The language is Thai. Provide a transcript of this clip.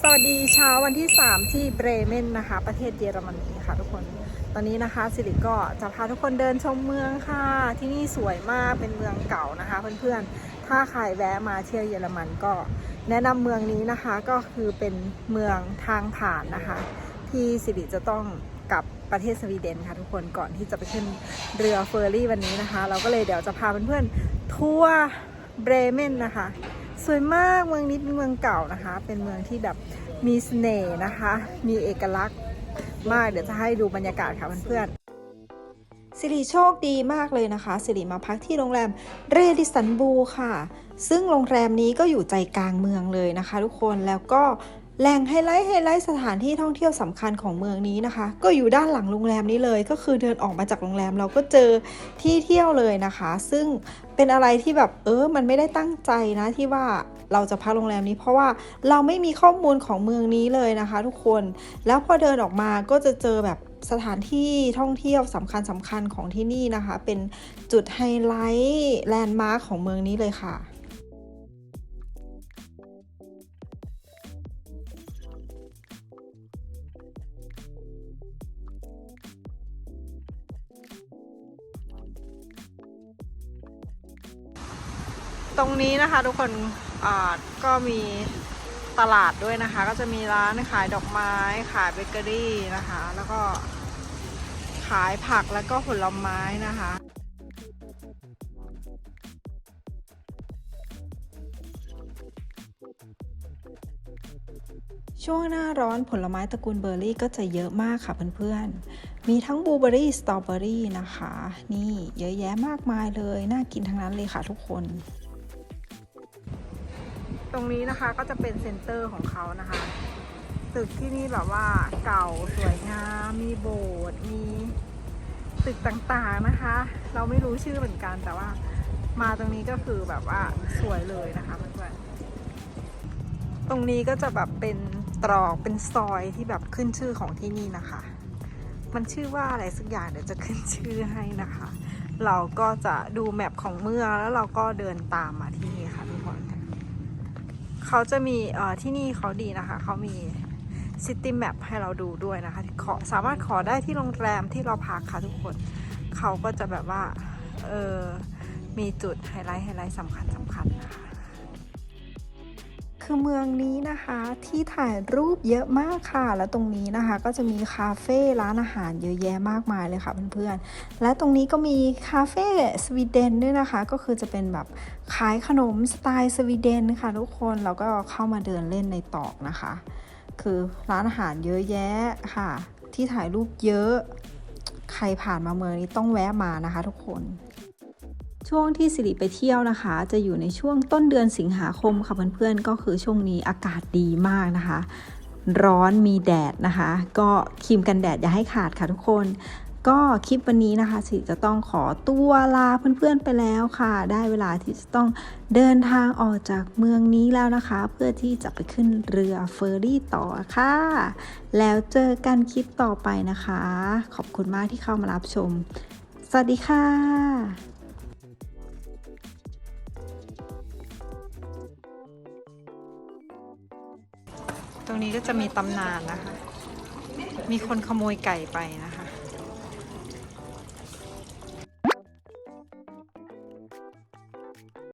สวัสดีเช้าวันที่ 3 ที่เบรเมนนะคะ ประเทศเยอรมนีค่ะทุกคน ตอนนี้นะคะสิริก็จะพาทุกคนเดินชมเมืองค่ะ ที่นี่สวยมากเป็นเมืองเก่านะคะ เพื่อนๆ ถ้าใครแวะมาเที่ยวเยอรมันก็ แนะนำเมืองนี้นะคะก็คือเป็นเมืองทางผ่านนะคะ ที่สิริจะต้องกลับประเทศสวีเดนค่ะทุกคนก่อนที่จะไปขึ้นเรือเฟอร์รี่วันนี้นะคะ เราก็เลยเดี๋ยวจะพาเพื่อนๆทัวร์เบรเมนนะคะ สวยมากเมืองนี้เป็นเมืองเก่านะคะ เป็นเมืองที่แบบมีเสน่ห์นะคะ มีเอกลักษณ์มากเดี๋ยวจะให้ดูบรรยากาศค่ะเพื่อนๆสิริโชคดีมากเลยนะคะสิริมาพักที่โรงแรมเรดิสันบูค่ะ ซึ่งโรงแรมนี้ก็อยู่ใจกลางเมืองเลยนะคะ ทุกคนแล้วก็ แหล่งไฮไลท์ไฮไลท์สถานที่ท่องเที่ยวสำคัญของเมืองนี้นะคะ ก็อยู่ด้านหลังโรงแรมนี้เลย ก็คือเดินออกมาจากโรงแรมเราก็เจอที่เที่ยวเลยนะคะ ซึ่งเป็นอะไรที่แบบเออมันไม่ได้ตั้งใจนะที่ว่าเราจะพักโรงแรมนี้ เพราะว่าเราไม่มีข้อมูลของเมืองนี้เลยนะคะ ทุกคนแล้วพอเดินออกมาก็จะเจอแบบสถานที่ท่องเที่ยวสำคัญสำคัญของที่นี่นะคะ เป็นจุดไฮไลท์แลนด์มาร์คของเมืองนี้เลยค่ะ ตรงนี้นะคะทุกคนอ่าก็มีตลาดด้วยนะคะ ก็จะมีร้านขายดอกไม้ขายเบเกอรี่นะคะ แล้วก็ขายผักแล้วก็ผลไม้นะคะช่วงหน้าร้อนผลไม้ตระกูลเบอร์รี่ก็จะเยอะมากค่ะเพื่อนๆ มีทั้งบลูเบอร์รี่ สตรอเบอร์รี่นะคะ นี่เยอะแยะมากมายเลย น่ากินทั้งนั้นเลยค่ะทุกคน ตรงนี้นะคะก็จะเป็นเซ็นเตอร์ของเขานะคะ ตึกที่นี่แบบว่าเก่าสวยงาม มีโบสถ์มีตึกต่างๆนะคะ เราไม่รู้ชื่อเหมือนกันแต่ว่ามาตรงนี้ก็คือแบบว่าสวยเลยนะคะเพื่อนๆตรงนี้ก็จะแบบเป็นตรอกเป็นซอยที่แบบขึ้นชื่อของที่นี่นะคะ มันชื่อว่าอะไรสักอย่างเดี๋ยวจะขึ้นชื่อให้นะคะ เราก็จะดูแมปของเมืองแล้วเราก็เดินตามมาที่ เขาจะมีที่นี่เขาดีนะคะ เขามีซิตี้แมปให้เราดูด้วยนะคะขอสามารถขอได้ที่โรงแรมที่เราพักค่ะทุกคน เขาก็จะแบบว่า เออ มีจุดไฮไลท์ไฮไลท์สำคัญสำคัญนะคะ คือเมืองนี้นะคะที่ถ่ายรูปเยอะมากค่ะ แล้วตรงนี้นะคะก็จะมีคาเฟ่ร้านอาหารเยอะแยะมากมายเลยค่ะเพื่อนๆ และตรงนี้ก็มีคาเฟ่สวีเดนด้วยนะคะ ก็คือจะเป็นแบบขายขนมสไตล์สวีเดนค่ะทุกคนเราก็เข้ามาเดินเล่นในตอกนะคะ คือร้านอาหารเยอะแยะค่ะ ที่ถ่ายรูปเยอะ ใครผ่านมาเมืองนี้ต้องแวะมานะคะ ทุกคน ช่วงที่สิริไปเที่ยวนะคะ จะอยู่ในช่วงต้นเดือนสิงหาคมค่ะเพื่อนๆ ก็คือช่วงนี้อากาศดีมากนะคะ ร้อนมีแดดนะคะ ก็ครีมกันแดดอย่าให้ขาดค่ะทุกคนก็คลิปวันนี้นะคะสิริจะต้องขอตัวลาเพื่อนๆไปแล้วค่ะ ได้เวลาที่จะต้องเดินทางออกจากเมืองนี้แล้วนะคะ เพื่อที่จะไปขึ้นเรือเฟอร์รี่ต่อค่ะ แล้วเจอกันคลิปต่อไปนะคะ ขอบคุณมากที่เข้ามารับชม สวัสดีค่ะ ตรงนี้ก็จะมีตำนานนะคะ มีคนขโมยไก่ไปนะคะ